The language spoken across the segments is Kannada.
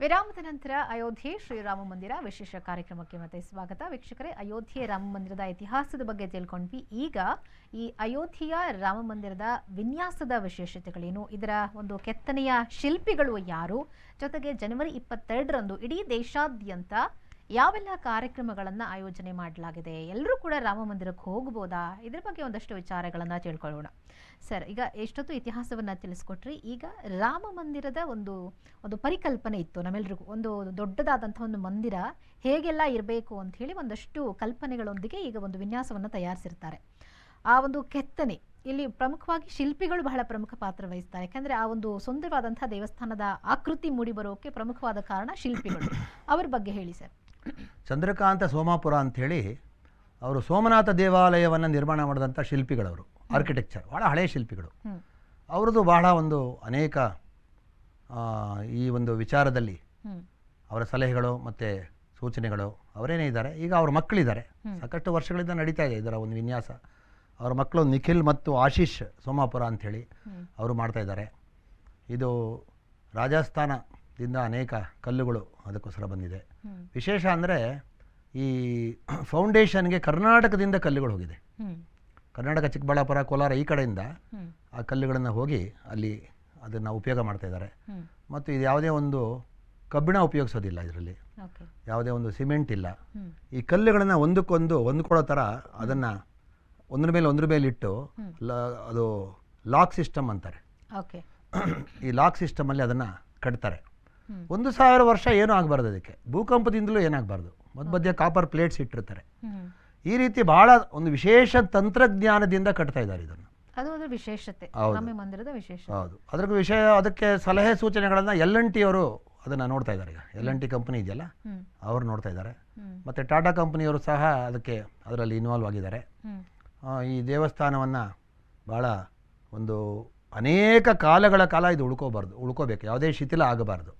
ವಿರಾಮದ ನಂತರ ಅಯೋಧ್ಯೆ ಶ್ರೀರಾಮ ಮಂದಿರ ವಿಶೇಷ ಕಾರ್ಯಕ್ರಮಕ್ಕೆ ಮತ್ತೆ ಸ್ವಾಗತ. ವೀಕ್ಷಕರೇ, ಅಯೋಧ್ಯೆ ರಾಮ ಮಂದಿರದ ಇತಿಹಾಸದ ಬಗ್ಗೆ ತಿಳ್ಕೊಂಡ್ವಿ. ಈಗ ಈ ಅಯೋಧ್ಯೆಯ ರಾಮ ಮಂದಿರದ ವಿನ್ಯಾಸದ ವಿಶೇಷತೆಗಳೇನು? ಇದರ ಒಂದು ಕೆತ್ತನೆಯ ಶಿಲ್ಪಿಗಳು ಯಾರು? ಜೊತೆಗೆ ಜನವರಿ ಇಪ್ಪತ್ತೆರಡರಂದು ಇಡೀ ದೇಶಾದ್ಯಂತ ಯಾವೆಲ್ಲ ಕಾರ್ಯಕ್ರಮಗಳನ್ನು ಆಯೋಜನೆ ಮಾಡಲಾಗಿದೆ? ಎಲ್ಲರೂ ಕೂಡ ರಾಮ ಮಂದಿರಕ್ಕೆ ಹೋಗ್ಬೋದಾ? ಇದ್ರ ಬಗ್ಗೆ ಒಂದಷ್ಟು ವಿಚಾರಗಳನ್ನು ತಿಳ್ಕೊಳ್ಳೋಣ. ಸರ್ ಈಗ ಎಷ್ಟೊತ್ತು ಇತಿಹಾಸವನ್ನು ತಿಳಿಸ್ಕೊಟ್ರಿ. ಈಗ ರಾಮ ಮಂದಿರದ ಒಂದು ಒಂದು ಪರಿಕಲ್ಪನೆ ಇತ್ತು ನಮ್ಮೆಲ್ರಿಗೂ. ಒಂದು ದೊಡ್ಡದಾದಂಥ ಒಂದು ಮಂದಿರ ಹೇಗೆಲ್ಲ ಇರಬೇಕು ಅಂತ ಹೇಳಿ ಒಂದಷ್ಟು ಕಲ್ಪನೆಗಳೊಂದಿಗೆ ಈಗ ಒಂದು ವಿನ್ಯಾಸವನ್ನು ತಯಾರಿಸಿರ್ತಾರೆ. ಆ ಒಂದು ಕೆತ್ತನೆ ಇಲ್ಲಿ ಪ್ರಮುಖವಾಗಿ ಶಿಲ್ಪಿಗಳು ಬಹಳ ಪ್ರಮುಖ ಪಾತ್ರ ವಹಿಸ್ತಾರೆ. ಯಾಕಂದ್ರೆ ಆ ಒಂದು ಸುಂದರವಾದಂಥ ದೇವಸ್ಥಾನದ ಆಕೃತಿ ಮೂಡಿ ಬರೋಕ್ಕೆ ಪ್ರಮುಖವಾದ ಕಾರಣ ಶಿಲ್ಪಿಗಳು. ಅವ್ರ ಬಗ್ಗೆ ಹೇಳಿ ಸರ್. ಚಂದ್ರಕಾಂತ ಸೋಮಾಪುರ ಅಂಥೇಳಿ ಅವರು ಸೋಮನಾಥ ದೇವಾಲಯವನ್ನು ನಿರ್ಮಾಣ ಮಾಡಿದಂಥ ಶಿಲ್ಪಿಗಳವರು ಆರ್ಕಿಟೆಕ್ಚರ್ ಭಾಳ ಹಳೆಯ ಶಿಲ್ಪಿಗಳು. ಅವ್ರದ್ದು ಬಹಳ ಒಂದು ಅನೇಕ ಈ ಒಂದು ವಿಚಾರದಲ್ಲಿ ಅವರ ಸಲಹೆಗಳು ಮತ್ತು ಸೂಚನೆಗಳು ಅವರೇನೇ ಇದ್ದಾರೆ. ಈಗ ಅವ್ರ ಮಕ್ಕಳಿದ್ದಾರೆ. ಸಾಕಷ್ಟು ವರ್ಷಗಳಿಂದ ನಡೀತಾ ಇದೆ ಇದರ ಒಂದು ವಿನ್ಯಾಸ. ಅವರ ಮಕ್ಕಳು ನಿಖಿಲ್ ಮತ್ತು ಆಶೀಶ್ ಸೋಮಾಪುರ ಅಂಥೇಳಿ. ಅವರು ಮಾಡ್ತಾ ಇದ್ದಾರೆ. ಇದು ರಾಜಸ್ಥಾನದಿಂದ ಅನೇಕ ಕಲ್ಲುಗಳು ಅದಕ್ಕೋಸ್ಕರ ಬಂದಿದೆ. ವಿಶೇಷ ಅಂದರೆ ಈ ಫೌಂಡೇಶನ್ಗೆ ಕರ್ನಾಟಕದಿಂದ ಕಲ್ಲುಗಳು ಹೋಗಿದೆ. ಕರ್ನಾಟಕ ಚಿಕ್ಕಬಳ್ಳಾಪುರ ಕೋಲಾರ ಈ ಕಡೆಯಿಂದ ಆ ಕಲ್ಲುಗಳನ್ನು ಹೋಗಿ ಅಲ್ಲಿ ಅದನ್ನು ಉಪಯೋಗ ಮಾಡ್ತಾ ಇದ್ದಾರೆ. ಮತ್ತು ಇದು ಯಾವುದೇ ಒಂದು ಕಬ್ಬಿಣ ಉಪಯೋಗಿಸೋದಿಲ್ಲ ಇದರಲ್ಲಿ. ಯಾವುದೇ ಒಂದು ಸಿಮೆಂಟ್ ಇಲ್ಲ. ಈ ಕಲ್ಲುಗಳನ್ನು ಒಂದಕ್ಕೊಂದು ಹೊಂದ್ಕೊಳ್ಳೋ ಥರ ಅದನ್ನು ಒಂದ್ರ ಮೇಲೆ ಒಂದ್ರ ಮೇಲೆ ಇಟ್ಟು ಲ ಅದು ಲಾಕ್ ಸಿಸ್ಟಮ್ ಅಂತಾರೆ. ಈ ಲಾಕ್ ಸಿಸ್ಟಮಲ್ಲಿ ಅದನ್ನು ಕಟ್ತಾರೆ. ಒಂದು ಸಾವಿರ ವರ್ಷ ಏನೂ ಆಗಬಾರ್ದು ಅದಕ್ಕೆ. ಭೂಕಂಪದಿಂದಲೂ ಏನಾಗಬಾರ್ದು. ಮಧ್ಯ ಮಧ್ಯ ಕಾಪರ್ ಪ್ಲೇಟ್ಸ್ ಇಟ್ಟಿರ್ತಾರೆ. ಈ ರೀತಿ ಬಹಳ ಒಂದು ವಿಶೇಷ ತಂತ್ರಜ್ಞಾನದಿಂದ ಕಟ್ತಾ ಇದ್ದಾರೆ ಇದನ್ನು. ಅದು ಅದರ ವಿಶೇಷತೆ. ಮಂದಿರದ ವಿಶೇಷ ಹೌದು. ಅದ್ರ ವಿಷಯ ಅದಕ್ಕೆ ಸಲಹೆ ಸೂಚನೆಗಳನ್ನು ಎಲ್ ಎನ್ ಟಿ ಅವರು ಅದನ್ನು ನೋಡ್ತಾ ಇದ್ದಾರೆ ಈಗ. ಎಲ್ ಎನ್ ಟಿ ಕಂಪನಿ ಇದೆಯಲ್ಲ? ಅವರು ನೋಡ್ತಾ ಇದ್ದಾರೆ. ಮತ್ತೆ ಮತ್ತು ಟಾಟಾ ಕಂಪನಿಯವರು ಸಹ ಅದಕ್ಕೆ ಅದರಲ್ಲಿ ಇನ್ವಾಲ್ವ್ ಆಗಿದ್ದಾರೆ. ಈ ದೇವಸ್ಥಾನವನ್ನು ಭಾಳ ಒಂದು ಅನೇಕ ಕಾಲಗಳ ಕಾಲ ಇದು ಉಳ್ಕೋಬಾರ್ದು ಉಳ್ಕೋಬೇಕು. ಯಾವುದೇ ಶಿಥಿಲ ಆಗಬಾರ್ದು.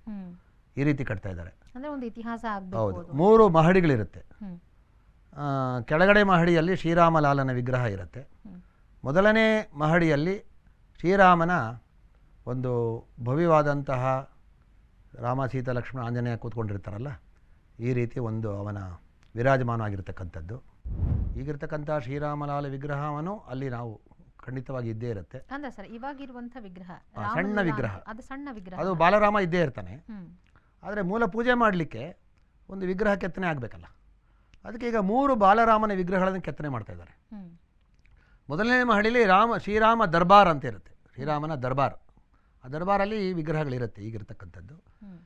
ಈ ರೀತಿ ಕಟ್ತಾ ಇದ್ದಾರೆ. ಅಂದ್ರೆ ಒಂದು ಇತಿಹಾಸ ಆಗ್ಬೇಕು. ಹೌದು ಮೂರು ಮಹಡಿಗಳಿರುತ್ತೆ. ಕೆಳಗಡೆ ಮಹಡಿಯಲ್ಲಿ ಶ್ರೀರಾಮಲಾಲನ ವಿಗ್ರಹ ಇರುತ್ತೆ. ಮೊದಲನೇ ಮಹಡಿಯಲ್ಲಿ ಶ್ರೀರಾಮನ ಒಂದು ಭವ್ಯವಾದಂತಹ ರಾಮ ಸೀತಾ ಲಕ್ಷ್ಮಣ ಆಂಜನೇಯ ಕೂತ್ಕೊಂಡಿರ್ತಾರಲ್ಲ ಈ ರೀತಿ ಒಂದು ಅವನ ವಿರಾಜಮಾನವಾಗಿರ್ತಕ್ಕಂಥದ್ದು. ಈಗಿರ್ತಕ್ಕಂಥ ಶ್ರೀರಾಮಲಾಲ ವಿಗ್ರಹವನ್ನು ಅಲ್ಲಿ ನಾವು ಖಂಡಿತವಾಗಿ ಇದ್ದೇ ಇರುತ್ತೆ. ಅಂದ್ರೆ ಸರ್ ಇವಾಗಿರುವಂತ ವಿಗ್ರಹ ಆ, ರಾಮನ ಸಣ್ಣ ವಿಗ್ರಹ. ಅದು ಸಣ್ಣ ವಿಗ್ರಹ. ಅದು ಬಾಲರಾಮ ಇದ್ದೇ ಇರ್ತಾನೆ. ಹ್ಮ್. ಆದರೆ ಮೂಲ ಪೂಜೆ ಮಾಡಲಿಕ್ಕೆ ಒಂದು ವಿಗ್ರಹ ಕೆತ್ತನೆ ಆಗಬೇಕಲ್ಲ. ಅದಕ್ಕೆ ಈಗ ಮೂರು ಬಾಲರಾಮನ ವಿಗ್ರಹಗಳನ್ನು ಕೆತ್ತನೆ ಮಾಡ್ತಾ ಇದ್ದಾರೆ. ಹ್ಮ್. ಮೊದಲನೇ ಮಹಡಿಲಿ ರಾಮ ಶ್ರೀರಾಮ ದರ್ಬಾರ್ ಅಂತ ಇರುತ್ತೆ. ಶ್ರೀರಾಮನ ದರ್ಬಾರ್. ಆ ದರ್ಬಾರಲ್ಲಿ ಈ ವಿಗ್ರಹಗಳಿರುತ್ತೆ ಈಗಿರ್ತಕ್ಕಂಥದ್ದು. ಹ್ಮ್.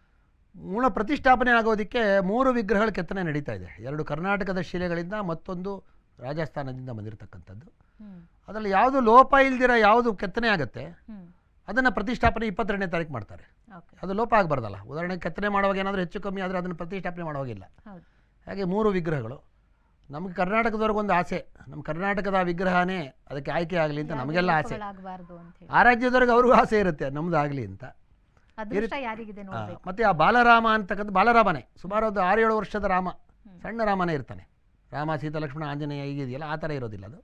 ಮೂಲ ಪ್ರತಿಷ್ಠಾಪನೆ ಆಗೋದಕ್ಕೆ ಮೂರು ವಿಗ್ರಹಗಳ ಕೆತ್ತನೆ ನಡೀತಾ ಇದೆ. ಎರಡು ಕರ್ನಾಟಕದ ಶಿಲೆಗಳಿಂದ ಮತ್ತೊಂದು ರಾಜಸ್ಥಾನದಿಂದ ಬಂದಿರತಕ್ಕಂಥದ್ದು. ಹ್ಮ್. ಅದರಲ್ಲಿ ಯಾವುದು ಲೋಪ ಇಲ್ದಿರ ಯಾವುದು ಕೆತ್ತನೆ ಆಗುತ್ತೆ ಅದನ್ನು ಪ್ರತಿಷ್ಠಾಪನೆ ಇಪ್ಪತ್ತೆರಡನೇ ತಾರೀಕು ಮಾಡ್ತಾರೆ. ಅದು ಲೋಪ ಆಗಬಾರ್ದಲ್ಲ. ಉದಾಹರಣೆಗೆ ಕೆತ್ತನೆ ಮಾಡುವಾಗ ಏನಾದರೂ ಹೆಚ್ಚು ಕಮ್ಮಿ ಆದರೆ ಅದನ್ನು ಪ್ರತಿಷ್ಠಾಪನೆ ಮಾಡುವಾಗಿಲ್ಲ. ಹಾಗೆ ಮೂರು ವಿಗ್ರಹಗಳು. ನಮಗೆ ಕರ್ನಾಟಕದವ್ರಿಗೊಂದು ಆಸೆ. ನಮ್ಮ ಕರ್ನಾಟಕದ ವಿಗ್ರಹನೇ ಅದಕ್ಕೆ ಆಯ್ಕೆ ಆಗಲಿ ಅಂತ ನಮಗೆಲ್ಲ ಆಸೆ. ಆ ರಾಜ್ಯದವ್ರಿಗೆ ಅವ್ರಿಗೂ ಆಸೆ ಇರುತ್ತೆ ನಮ್ದು ಆಗಲಿ ಅಂತ. ಮತ್ತೆ ಆ ಬಾಲರಾಮ ಅಂತಕ್ಕಂಥ ಬಾಲರಾಮನೇ ಸುಮಾರು ಒಂದು ಆರು ಏಳು ವರ್ಷದ ರಾಮ ಸಣ್ಣ ರಾಮನೇ ಇರ್ತಾನೆ. ರಾಮ ಸೀತಾ ಲಕ್ಷ್ಮಣ ಆಂಜನೇಯ ಹೀಗಿದೆಯಲ್ಲ ಆ ಥರ ಇರೋದಿಲ್ಲ ಅದು.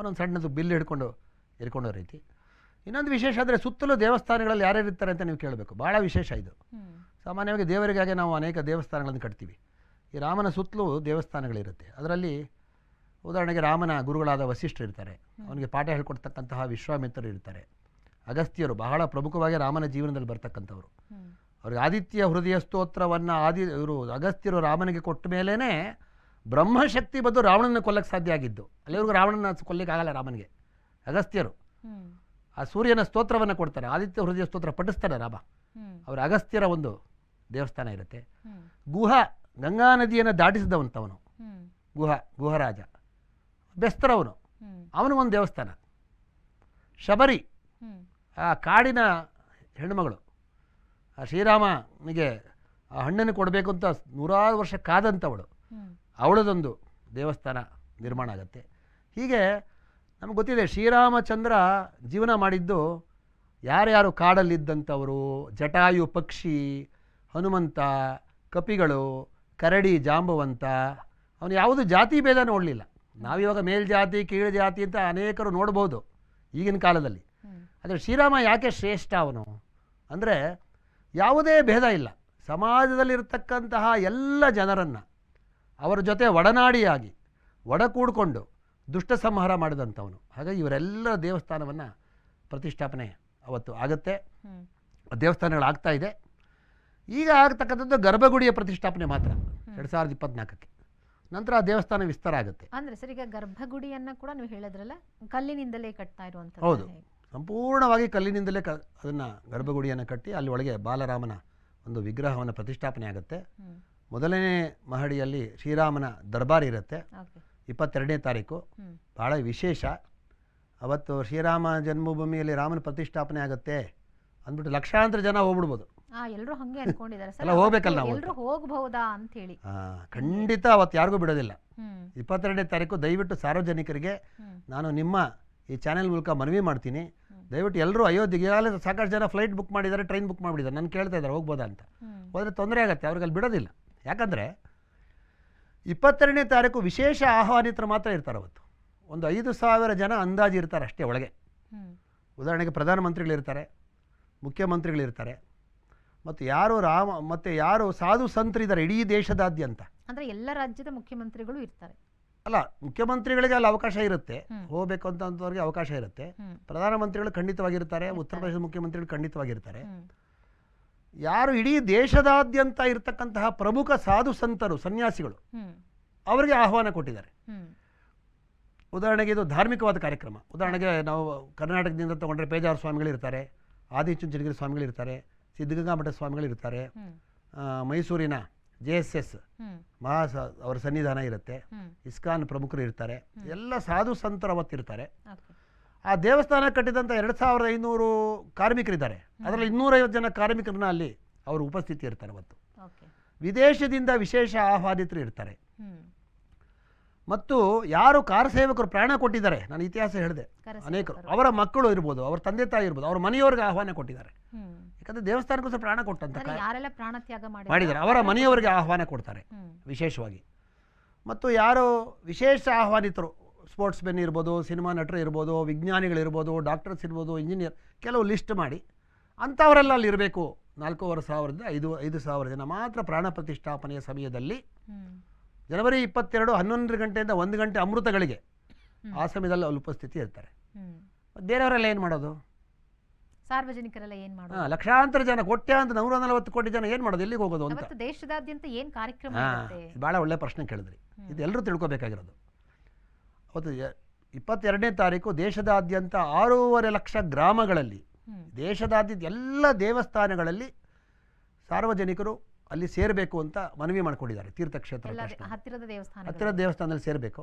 ಅವನೊಂದು ಸಣ್ಣದು ಬಿಲ್ ಹಿಡ್ಕೊಂಡು ಇರ್ಕೊಂಡೋ ರೀತಿ. ಇನ್ನೊಂದು ವಿಶೇಷ ಅಂದರೆ ಸುತ್ತಲೂ ದೇವಸ್ಥಾನಗಳಲ್ಲಿ ಯಾರ್ಯಾರು ಇರ್ತಾರೆ ಅಂತ ನೀವು ಕೇಳಬೇಕು. ಭಾಳ ವಿಶೇಷ ಇದು. ಸಾಮಾನ್ಯವಾಗಿ ದೇವರಿಗಾಗಿ ನಾವು ಅನೇಕ ದೇವಸ್ಥಾನಗಳನ್ನು ಕಟ್ತೀವಿ. ಈ ರಾಮನ ಸುತ್ತಲೂ ದೇವಸ್ಥಾನಗಳಿರುತ್ತೆ. ಅದರಲ್ಲಿ ಉದಾಹರಣೆಗೆ ರಾಮನ ಗುರುಗಳಾದ ವಸಿಷ್ಠರು ಇರ್ತಾರೆ. ಅವನಿಗೆ ಪಾಠ ಹೇಳ್ಕೊಡ್ತಕ್ಕಂತಹ ವಿಶ್ವಾಮಿತ್ರರು ಇರ್ತಾರೆ. ಅಗಸ್ತ್ಯರು ಬಹಳ ಪ್ರಮುಖವಾಗಿ ರಾಮನ ಜೀವನದಲ್ಲಿ ಬರ್ತಕ್ಕಂಥವ್ರು. ಅವ್ರಿಗೆ ಆದಿತ್ಯ ಹೃದಯ ಸ್ತೋತ್ರವನ್ನು ಆದಿ ಇವರು ಅಗಸ್ತ್ಯರು ರಾಮನಿಗೆ ಕೊಟ್ಟ ಮೇಲೇ ಬ್ರಹ್ಮಶಕ್ತಿ ಬಂದು ರಾವಣನ ಕೊಲ್ಲಕ್ಕೆ ಸಾಧ್ಯ ಆಗಿದ್ದು. ಅಲ್ಲಿವರೆಗೂ ರಾವಣನ ಕೊಲ್ಲಕ್ಕೆ ಆಗಲ್ಲ ರಾಮನಿಗೆ. ಅಗಸ್ತ್ಯರು. ಆ ಸೂರ್ಯನ ಸ್ತೋತ್ರವನ್ನು ಕೊಡ್ತಾರೆ. ಆದಿತ್ಯ ಹೃದಯ ಸ್ತೋತ್ರ ಪಠಿಸ್ತಾರೆ ರಾಮ. ಅವರ ಅಗಸ್ತ್ಯರ ಒಂದು ದೇವಸ್ಥಾನ ಇರುತ್ತೆ. ಗುಹ ಗಂಗಾ ನದಿಯನ್ನು ದಾಟಿಸಿದವಂತವನು. ಗುಹ ಗುಹರಾಜ. ಬೆಸ್ತರವನು. ಅವನು ಒಂದು ದೇವಸ್ಥಾನ. ಶಬರಿ. ಆ ಕಾಡಿನ ಹೆಣ್ಣುಮಗಳು. ಆ ಶ್ರೀರಾಮನಿಗೆ ಆ ಹಣ್ಣನ್ನು ಕೊಡಬೇಕು ಅಂತ ನೂರಾರು ವರ್ಷ ಕಾದಂಥವಳು ಅವಳದೊಂದು ದೇವಸ್ಥಾನ ನಿರ್ಮಾಣ ಆಗುತ್ತೆ. ಹೀಗೆ ನಮಗೆ ಗೊತ್ತಿದೆ ಶ್ರೀರಾಮಚಂದ್ರ ಜೀವನ ಮಾಡಿದ್ದು ಯಾರ್ಯಾರು ಕಾಡಲ್ಲಿದ್ದಂಥವರು ಜಟಾಯು ಪಕ್ಷಿ ಹನುಮಂತ ಕಪಿಗಳು ಕರಡಿ ಜಾಂಬವಂತ ಅವನು ಯಾವುದು ಜಾತಿ ಭೇದ ನೋಡಲಿಲ್ಲ ನಾವಿವಾಗ ಮೇಲ್ಜಾತಿ ಕೀಳು ಜಾತಿ ಅಂತ ಅನೇಕರು ನೋಡ್ಬೋದು ಈಗಿನ ಕಾಲದಲ್ಲಿ. ಆದರೆ ಶ್ರೀರಾಮ ಯಾಕೆ ಶ್ರೇಷ್ಠ ಅವನು? ಅಂದರೆ ಯಾವುದೇ ಭೇದ ಇಲ್ಲ. ಸಮಾಜದಲ್ಲಿರ್ತಕ್ಕಂತಹ ಎಲ್ಲ ಜನರನ್ನು ಅವರ ಜೊತೆ ಒಡನಾಡಿಯಾಗಿ ಒಡ ಕೂಡಿಕೊಂಡು ದುಷ್ಟ ಸಂಹಾರ ಮಾಡಿದಂಥವನು. ಹಾಗಾಗಿ ಇವರೆಲ್ಲರ ದೇವಸ್ಥಾನವನ್ನು ಪ್ರತಿಷ್ಠಾಪನೆ ಅವತ್ತು ಆಗುತ್ತೆ. ದೇವಸ್ಥಾನಗಳು ದೇವಸ್ಥಾನಗಳಾಗ್ತಾ ಇದೆ. ಈಗ ಆಗ್ತಕ್ಕಂಥದ್ದು ಗರ್ಭಗುಡಿಯ ಪ್ರತಿಷ್ಠಾಪನೆ ಮಾತ್ರ ಎರಡು ಸಾವಿರದ ಇಪ್ಪತ್ನಾಲ್ಕಕ್ಕೆ. ನಂತರ ಆ ದೇವಸ್ಥಾನ ವಿಸ್ತಾರ ಆಗುತ್ತೆ. ಅಂದ್ರೆ ಸರ್ ಈಗ ಗರ್ಭಗುಡಿಯನ್ನು ಕೂಡ ನೀವು ಹೇಳಿದ್ರಲ್ಲ ಕಲ್ಲಿನಿಂದಲೇ ಕಟ್ತಾ ಇರುವಂತದ್ದು ಹೌದು. ಸಂಪೂರ್ಣವಾಗಿ ಕಲ್ಲಿನಿಂದಲೇ ಕ ಅದನ್ನು ಗರ್ಭಗುಡಿಯನ್ನು ಕಟ್ಟಿ ಅಲ್ಲಿ ಒಳಗೆ ಬಾಲರಾಮನ ಒಂದು ವಿಗ್ರಹವನ್ನು ಪ್ರತಿಷ್ಠಾಪನೆ ಆಗುತ್ತೆ. ಮೊದಲನೇ ಮಹಡಿಯಲ್ಲಿ ಶ್ರೀರಾಮನ ದರ್ಬಾರ್ ಇರುತ್ತೆ. ಇಪ್ಪತ್ತೆರಡನೇ ತಾರೀಕು. ಭಾಳ ವಿಶೇಷ. ಅವತ್ತು ಶ್ರೀರಾಮ ಜನ್ಮಭೂಮಿಯಲ್ಲಿ ರಾಮನ ಪ್ರತಿಷ್ಠಾಪನೆ ಆಗುತ್ತೆ ಅಂದ್ಬಿಟ್ಟು ಲಕ್ಷಾಂತರ ಜನ ಹೋಗ್ಬಿಡ್ಬೋದು. ಆ ಎಲ್ರು ಹಂಗೆ ಅನ್ಕೊಂಡಿದ್ದಾರೆ. ಎಲ್ಲ ಹೋಗ್ಬೇಕಲ್ಲ ನಾವು ಎಲ್ರು ಹೋಗಬಹುದಾ ಅಂತ ಹೇಳಿ ಖಂಡಿತ ಅವತ್ತು ಯಾರಿಗೂ ಬಿಡೋದಿಲ್ಲ. ಇಪ್ಪತ್ತೆರಡನೇ ತಾರೀಕು ದಯವಿಟ್ಟು ಸಾರ್ವಜನಿಕರಿಗೆ ನಾನು ನಿಮ್ಮ ಈ ಚಾನೆಲ್ ಮೂಲಕ ಮನವಿ ಮಾಡ್ತೀನಿ. ದಯವಿಟ್ಟು ಎಲ್ಲರೂ ಅಯೋಧ್ಯೆಗೆ ಈಗಾಗಲೇ ಸಾಕಷ್ಟು ಜನ ಫ್ಲೈಟ್ ಬುಕ್ ಮಾಡಿದ್ದಾರೆ ಟ್ರೈನ್ ಬುಕ್ ಮಾಡಿಬಿಟ್ಟಿದ್ದಾರೆ ನಾನು ಕೇಳ್ತಾ ಇದ್ದಾರೆ ಹೋಗ್ಬೋದಾ ಅಂತ. ಹೋದರೆ ತೊಂದರೆ ಆಗುತ್ತೆ ಅವ್ರಿಗೆ ಅಲ್ಲಿ ಬಿಡೋದಿಲ್ಲ. ಯಾಕಂದರೆ ಇಪ್ಪತ್ತೆರಡನೇ ತಾರೀಕು ವಿಶೇಷ ಆಹ್ವಾನಿತರು ಮಾತ್ರ ಇರ್ತಾರೆ ಅವತ್ತು. ಒಂದು ಐದು ಸಾವಿರ ಜನ ಅಂದಾಜು ಇರ್ತಾರೆ ಅಷ್ಟೇ ಒಳಗೆ. ಉದಾಹರಣೆಗೆ ಪ್ರಧಾನಮಂತ್ರಿಗಳಿರ್ತಾರೆ ಮುಖ್ಯಮಂತ್ರಿಗಳಿರ್ತಾರೆ ಮತ್ತು ಯಾರು ರಾಮ ಮತ್ತು ಯಾರು ಸಾಧು ಸಂತರಿದ್ದಾರೆ ಇಡೀ ದೇಶದಾದ್ಯಂತ. ಅಂದ್ರೆ ಎಲ್ಲ ರಾಜ್ಯದ ಮುಖ್ಯಮಂತ್ರಿಗಳು ಇರ್ತಾರೆ. ಅಲ್ಲ ಮುಖ್ಯಮಂತ್ರಿಗಳಿಗೆ ಅಲ್ಲಿ ಅವಕಾಶ ಇರುತ್ತೆ. ಹೋಗಬೇಕು ಅಂತವ್ರಿಗೆ ಅವಕಾಶ ಇರುತ್ತೆ. ಪ್ರಧಾನಮಂತ್ರಿಗಳು ಖಂಡಿತವಾಗಿರ್ತಾರೆ ಉತ್ತರ ಪ್ರದೇಶದ ಮುಖ್ಯಮಂತ್ರಿಗಳು ಖಂಡಿತವಾಗಿರ್ತಾರೆ. ಯಾರು ಇಡೀ ದೇಶದಾದ್ಯಂತ ಇರತಕ್ಕಂತಹ ಪ್ರಮುಖ ಸಾಧು ಸಂತರು ಸನ್ಯಾಸಿಗಳು ಅವರಿಗೆ ಆಹ್ವಾನ ಕೊಟ್ಟಿದ್ದಾರೆ. ಉದಾಹರಣೆಗೆ ಇದು ಧಾರ್ಮಿಕವಾದ ಕಾರ್ಯಕ್ರಮ. ಉದಾಹರಣೆಗೆ ನಾವು ಕರ್ನಾಟಕದಿಂದ ತಗೊಂಡ್ರೆ ಪೇಜಾವರ ಸ್ವಾಮಿಗಳಿರ್ತಾರೆ ಆದಿಚುಂಚನಗಿರಿ ಸ್ವಾಮಿಗಳಿರ್ತಾರೆ ಸಿದ್ಧಗಂಗಾ ಮಠ ಸ್ವಾಮಿಗಳಿರ್ತಾರೆ ಮೈಸೂರಿನ ಜೆ ಎಸ್ ಎಸ್ ಮಹಾ ಅವರ ಸನ್ನಿಧಾನ ಇರುತ್ತೆ ಇಸ್ಕಾನ್ ಪ್ರಮುಖರು ಇರ್ತಾರೆ ಎಲ್ಲ ಸಾಧು ಸಂತರು ಅವತ್ತಿರ್ತಾರೆ. ಆ ದೇವಸ್ಥಾನ ಕಟ್ಟಿದಂಥ ಎರಡು ಸಾವಿರದ ಐನೂರು ಕಾರ್ಮಿಕರಿದ್ದಾರೆ. ಅದರಲ್ಲಿ ಇನ್ನೂರೈವತ್ತು ಜನ ಕಾರ್ಮಿಕರನ್ನ ಅಲ್ಲಿ ಅವರು ಉಪಸ್ಥಿತಿ ಇರ್ತಾರೆ ಮತ್ತು ವಿದೇಶದಿಂದ ವಿಶೇಷ ಆಹ್ವಾನಿತರು ಇರ್ತಾರೆ. ಮತ್ತು ಯಾರು ಕಾರ್ ಸೇವಕರು ಪ್ರಾಣ ಕೊಟ್ಟಿದ್ದಾರೆ ನಾನು ಇತಿಹಾಸ ಹೇಳಿದೆ. ಅನೇಕರು. ಅವರ ಮಕ್ಕಳು ಇರ್ಬೋದು ಅವ್ರ ತಂದೆ ತಾಯಿ ಇರ್ಬೋದು ಅವ್ರ ಮನೆಯವ್ರಿಗೆ ಆಹ್ವಾನ ಕೊಟ್ಟಿದ್ದಾರೆ. ಯಾಕಂದ್ರೆ ದೇವಸ್ಥಾನಕ್ಕೂ ಸಹ ಪ್ರಾಣ ಕೊಟ್ಟಂತ ಮಾಡಿದ್ದಾರೆ ಅವರ ಮನೆಯವರಿಗೆ ಆಹ್ವಾನ ಕೊಡ್ತಾರೆ ವಿಶೇಷವಾಗಿ. ಮತ್ತು ಯಾರು ವಿಶೇಷ ಆಹ್ವಾನಿತರು ಸ್ಪೋರ್ಟ್ಸ್ ಮೆನ್ ಇರ್ಬೋದು ಸಿನಿಮಾ ನಟರು ಇರ್ಬೋದು ವಿಜ್ಞಾನಿಗಳಿರ್ಬೋದು ಡಾಕ್ಟರ್ಸ್ ಇರ್ಬೋದು ಇಂಜಿನಿಯರ್ ಕೆಲವು ಲಿಸ್ಟ್ ಮಾಡಿ. ಅಂಥವರೆಲ್ಲ ಅಲ್ಲಿ ಇರಬೇಕು. ನಾಲ್ಕೂವರೆ ಸಾವಿರದಿಂದ ಐದು ಐದು ಸಾವಿರ ಜನ ಮಾತ್ರ ಪ್ರಾಣ ಪ್ರತಿಷ್ಠಾಪನೆಯ ಸಮಯದಲ್ಲಿ ಜನವರಿ ಇಪ್ಪತ್ತೆರಡು ಹನ್ನೊಂದು ಗಂಟೆಯಿಂದ ಒಂದು ಗಂಟೆ ಅಮೃತಗಳಿಗೆ ಆ ಸಮಯದಲ್ಲಿ ಅಲ್ಲಿ ಉಪಸ್ಥಿತಿ ಇರ್ತಾರೆ. ಬೇರೆಯವರೆಲ್ಲ ಏನು ಮಾಡೋದು? ಸಾರ್ವಜನಿಕರೆಲ್ಲ ಏನ್ ಮಾಡೋದು? ಹಾಂ ಲಕ್ಷಾಂತರ ಜನ ಕೋಟ್ಯಾಂತರ ನೂರ ನಲವತ್ತು ಕೋಟಿ ಜನ ಏನು ಮಾಡೋದು ಎಲ್ಲಿಗೆ ಹೋಗೋದು ಅಂತ? ದೇಶದಾದ್ಯಂತ ಏನ್ ಕಾರ್ಯಕ್ರಮ ಭಾಳ ಒಳ್ಳೆ ಪ್ರಶ್ನೆ ಕೇಳಿದ್ರಿ. ಇದು ಎಲ್ಲರೂ ತಿಳ್ಕೊಬೇಕಾಗಿರೋದು. ಅವತ್ತು ಇಪ್ಪತ್ತೆರಡನೇ ತಾರೀಕು ದೇಶದಾದ್ಯಂತ ಆರೂವರೆ ಲಕ್ಷ ಗ್ರಾಮಗಳಲ್ಲಿ ದೇಶದಾದ್ಯಂತ ಎಲ್ಲ ದೇವಸ್ಥಾನಗಳಲ್ಲಿ ಸಾರ್ವಜನಿಕರು ಅಲ್ಲಿ ಸೇರಬೇಕು ಅಂತ ಮನವಿ ಮಾಡಿಕೊಂಡಿದ್ದಾರೆ ತೀರ್ಥಕ್ಷೇತ್ರ ಹತ್ತಿರದ ಹತ್ತಿರ ದೇವಸ್ಥಾನದಲ್ಲಿ ಸೇರಬೇಕು.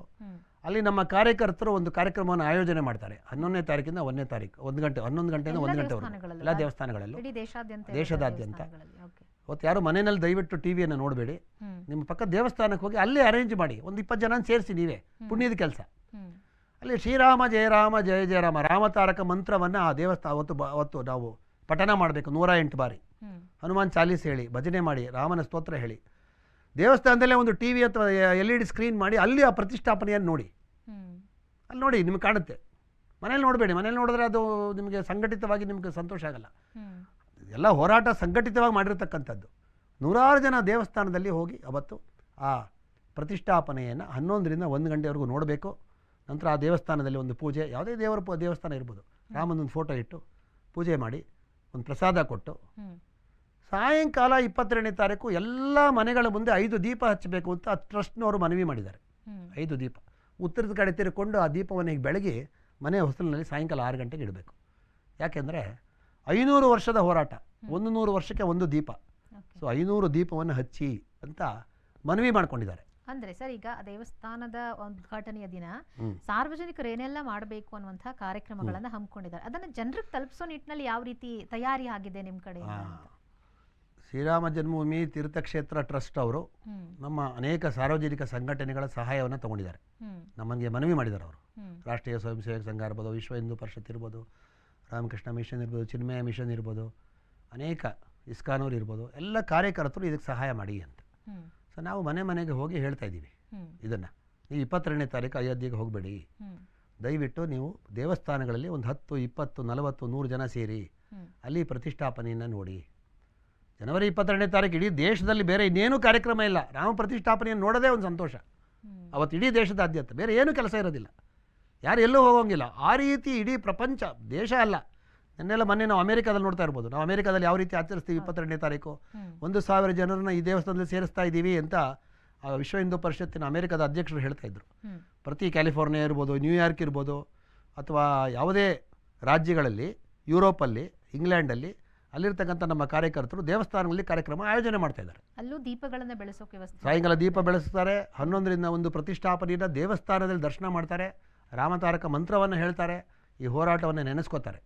ಅಲ್ಲಿ ನಮ್ಮ ಕಾರ್ಯಕರ್ತರು ಒಂದು ಕಾರ್ಯಕ್ರಮವನ್ನು ಆಯೋಜನೆ ಮಾಡ್ತಾರೆ ಹನ್ನೊಂದನೇ ತಾರೀಕಿಂದ ಒಂದನೇ ತಾರೀಕು ಒಂದು ಗಂಟೆ ಹನ್ನೊಂದು ಗಂಟೆಯಿಂದ ಒಂದು ಗಂಟೆವರೆಗೂ. ದೇವಸ್ಥಾನಾಗಳಲ್ಲೂ? ಎಲ್ಲ ದೇವಸ್ಥಾನಗಳಲ್ಲೂ. ದೇಶದಾದ್ಯಂತ. ಅವತ್ತು ಯಾರು ಮನೆಯಲ್ಲಿ ದಯವಿಟ್ಟು ಟಿ ವಿಯನ್ನು ನೋಡಬೇಡಿ. ನಿಮ್ಮ ಪಕ್ಕ ದೇವಸ್ಥಾನಕ್ಕೆ ಹೋಗಿ ಅಲ್ಲೇ ಅರೇಂಜ್ ಮಾಡಿ. ಒಂದು ಇಪ್ಪತ್ತು ಜನ ಸೇರಿಸಿ ನೀವೇ. ಪುಣ್ಯದ ಕೆಲಸ. ಅಲ್ಲಿ ಶ್ರೀರಾಮ ಜಯರಾಮ ಜಯ ಜಯರಾಮ ರಾಮತಾರಕ ಮಂತ್ರವನ್ನು ಆ ದೇವಸ್ಥಾನ ಅವತ್ತು ಬ ಅವತ್ತು ನಾವು ಪಠನ ಮಾಡಬೇಕು ನೂರ ಎಂಟು ಬಾರಿ. ಹನುಮಾನ್ ಚಾಲೀಸ್ ಹೇಳಿ ಭಜನೆ ಮಾಡಿ ರಾಮನ ಸ್ತೋತ್ರ ಹೇಳಿ. ದೇವಸ್ಥಾನದಲ್ಲೇ ಒಂದು ಟಿ ವಿ ಅಥವಾ ಎಲ್ ಇ ಡಿ ಸ್ಕ್ರೀನ್ ಮಾಡಿ ಅಲ್ಲಿ ಆ ಪ್ರತಿಷ್ಠಾಪನೆಯನ್ನು ನೋಡಿ. ಅಲ್ಲಿ ನೋಡಿ ನಿಮ್ಗೆ ಕಾಣುತ್ತೆ. ಮನೇಲಿ ನೋಡಬೇಡಿ ಮನೇಲಿ ನೋಡಿದ್ರೆ ಅದು ನಿಮಗೆ ಸಂಘಟಿತವಾಗಿ ನಿಮಗೆ ಸಂತೋಷ ಆಗಲ್ಲ. ಎಲ್ಲ ಹೋರಾಟ ಸಂಘಟಿತವಾಗಿ ಮಾಡಿರ್ತಕ್ಕಂಥದ್ದು. ನೂರಾರು ಜನ ದೇವಸ್ಥಾನದಲ್ಲಿ ಹೋಗಿ ಅವತ್ತು ಆ ಪ್ರತಿಷ್ಠಾಪನೆಯನ್ನು ಹನ್ನೊಂದರಿಂದ ಒಂದು ಗಂಟೆವರೆಗೂ ನೋಡಬೇಕು. ನಂತರ ಆ ದೇವಸ್ಥಾನದಲ್ಲಿ ಒಂದು ಪೂಜೆ ಯಾವುದೇ ದೇವರ ಪೂ- ದೇವಸ್ಥಾನ ಇರ್ಬೋದು. ರಾಮನೊಂದು ಫೋಟೋ ಇಟ್ಟು ಪೂಜೆ ಮಾಡಿ ಒಂದು ಪ್ರಸಾದ ಕೊಟ್ಟು ಸಾಯಂಕಾಲ ಇಪ್ಪತ್ತೆರಡನೇ ತಾರೀಕು ಎಲ್ಲ ಮನೆಗಳ ಮುಂದೆ ಐದು ದೀಪ ಹಚ್ಚಬೇಕು ಅಂತ ಟ್ರಸ್ಟ್ನವರು ಮನವಿ ಮಾಡಿದ್ದಾರೆ. ಐದು ದೀಪ. ಉತ್ತರದ ಕಡೆ ತಿರುಕೊಂಡು ಆ ದೀಪವನ್ನು ಈಗ ಬೆಳಗ್ಗೆ ಮನೆಯ ಹೊಸಲಿನಲ್ಲಿ ಸಾಯಂಕಾಲ ಆರು ಗಂಟೆಗೆ ಇಡಬೇಕು. ಯಾಕೆಂದರೆ ಐನೂರು ವರ್ಷದ ಹೋರಾಟ ಒಂದು ನೂರು ವರ್ಷಕ್ಕೆ ಒಂದು ದೀಪ. ಸೊ ಐನೂರು ದೀಪವನ್ನು ಹಚ್ಚಿ ಅಂತ ಮನವಿ ಮಾಡ್ಕೊಂಡಿದ್ದಾರೆ. ಅಂದ್ರೆ ಸರ್ ಈಗ ದೇವಸ್ಥಾನದ ಉದ್ಘಾಟನೆಯ ದಿನ. ಸಾರ್ವಜನಿಕರು ಏನೆಲ್ಲ ಮಾಡಬೇಕು ಅನ್ನುವಂತಹ ಕಾರ್ಯಕ್ರಮಗಳನ್ನ ಹಮ್ಮಿಕೊಂಡಿದ್ದಾರೆ. ಅದನ್ನ ಜನರಿಗೆ ತಲುಪಿಸೋ ನಿಟ್ಟಿನಲ್ಲಿ ಯಾವ ರೀತಿ ತಯಾರಿ ಆಗಿದೆ ನಿಮ್ ಕಡೆ ಶ್ರೀರಾಮ ಜನ್ಮಭೂಮಿ ತೀರ್ಥಕ್ಷೇತ್ರ ಟ್ರಸ್ಟ್ ಅವರು ನಮ್ಮ ಅನೇಕ ಸಾರ್ವಜನಿಕ ಸಂಘಟನೆಗಳ ಸಹಾಯವನ್ನು ತಗೊಂಡಿದ್ದಾರೆ. ನಮಗೆ ಮನವಿ ಮಾಡಿದ್ದಾರೆ ಅವರು. ರಾಷ್ಟ್ರೀಯ ಸ್ವಯಂ ಸೇವಕ ಸಂಘ ಇರ್ಬೋದು ವಿಶ್ವ ಹಿಂದೂ ಪರಿಷತ್ ಇರ್ಬೋದು ರಾಮಕೃಷ್ಣ ಮಿಷನ್ ಇರ್ಬೋದು ಚಿನ್ಮಯ ಮಿಷನ್ ಇರ್ಬೋದು ಅನೇಕ ಇಸ್ಕಾನವ್ರು ಇರ್ಬೋದು ಎಲ್ಲ ಕಾರ್ಯಕರ್ತರು ಇದಕ್ಕೆ ಸಹಾಯ ಮಾಡಿ ಅಂತ. ಸೊ ನಾವು ಮನೆ ಮನೆಗೆ ಹೋಗಿ ಹೇಳ್ತಾ ಇದ್ದೀವಿ ಇದನ್ನು. ನೀವು ಇಪ್ಪತ್ತೆರಡನೇ ತಾರೀಕು ಅಯೋಧ್ಯೆಗೆ ಹೋಗಬೇಡಿ. ದಯವಿಟ್ಟು ನೀವು ದೇವಸ್ಥಾನಗಳಲ್ಲಿ ಒಂದು ಹತ್ತು ಇಪ್ಪತ್ತು ನಲವತ್ತು ನೂರು ಜನ ಸೇರಿ ಅಲ್ಲಿ ಪ್ರತಿಷ್ಠಾಪನೆಯನ್ನು ನೋಡಿ. ಜನವರಿ ಇಪ್ಪತ್ತೆರಡನೇ ತಾರೀಕು ಇಡೀ ದೇಶದಲ್ಲಿ ಬೇರೆ ಇನ್ನೇನು ಕಾರ್ಯಕ್ರಮ ಇಲ್ಲ. ರಾಮ ಪ್ರತಿಷ್ಠಾಪನೆಯನ್ನು ನೋಡೋದೇ ಒಂದು ಸಂತೋಷ. ಅವತ್ತು ಇಡೀ ಆದ್ಯತೆ. ಬೇರೆ ಏನೂ ಕೆಲಸ ಇರೋದಿಲ್ಲ. ಯಾರು ಎಲ್ಲೂ ಹೋಗೋಂಗಿಲ್ಲ. ಆ ರೀತಿ ಇಡೀ ಪ್ರಪಂಚ ದೇಶ ಅಲ್ಲ. ನಿನ್ನೆಲ್ಲ ಮೊನ್ನೆ ನಾವು ಅಮೆರಿಕಾದಲ್ಲಿ ನೋಡ್ತಾ ಇರ್ಬೋದು. ನಾವು ಅಮೆರಿಕಾದಲ್ಲಿ ಯಾವ ರೀತಿ ಆಚರಿಸ್ತೀವಿ ಇಪ್ಪತ್ತೆರಡನೇ ತಾರೀಕು. ಒಂದು ಸಾವಿರ ಜನರನ್ನ ಈ ದೇವಸ್ಥಾನದಲ್ಲಿ ಸೇರಿಸ್ತಾ ಇದ್ದೀವಿ ಅಂತ ಆ ವಿಶ್ವ ಹಿಂದೂ ಪರಿಷತ್ತಿನ ಅಮೆರಿಕದ ಅಧ್ಯಕ್ಷರು ಹೇಳ್ತಾ ಇದ್ರು. ಪ್ರತಿ ಕ್ಯಾಲಿಫೋರ್ನಿಯಾ ಇರ್ಬೋದು ನ್ಯೂಯಾರ್ಕ್ ಇರ್ಬೋದು ಅಥವಾ ಯಾವುದೇ ರಾಜ್ಯಗಳಲ್ಲಿ ಯುರೋಪಲ್ಲಿ ಇಂಗ್ಲೆಂಡಲ್ಲಿ ಅಲ್ಲಿರ್ತಕ್ಕಂಥ ನಮ್ಮ ಕಾರ್ಯಕರ್ತರು ದೇವಸ್ಥಾನಗಳಲ್ಲಿ ಕಾರ್ಯಕ್ರಮ ಆಯೋಜನೆ ಮಾಡ್ತಾ ಇದ್ದಾರೆ. ಅಲ್ಲೂ ದೀಪಗಳನ್ನು ಬೆಳೆಸೋಕೆ ವ್ಯವಸ್ಥೆ ಸಾಯಂಕಾಲ ದೀಪ ಬೆಳೆಸ್ತಾರೆ ಹನ್ನೊಂದರಿಂದ ಒಂದು ಪ್ರತಿಷ್ಠಾಪನೆಯಿಂದ ದೇವಸ್ಥಾನದಲ್ಲಿ ದರ್ಶನ ಮಾಡ್ತಾರೆ ರಾಮತಾರಕ ಮಂತ್ರವನ್ನು ಹೇಳ್ತಾರೆ ಈ ಹೋರಾಟವನ್ನು ನೆನೆಸ್ಕೋತಾರೆ.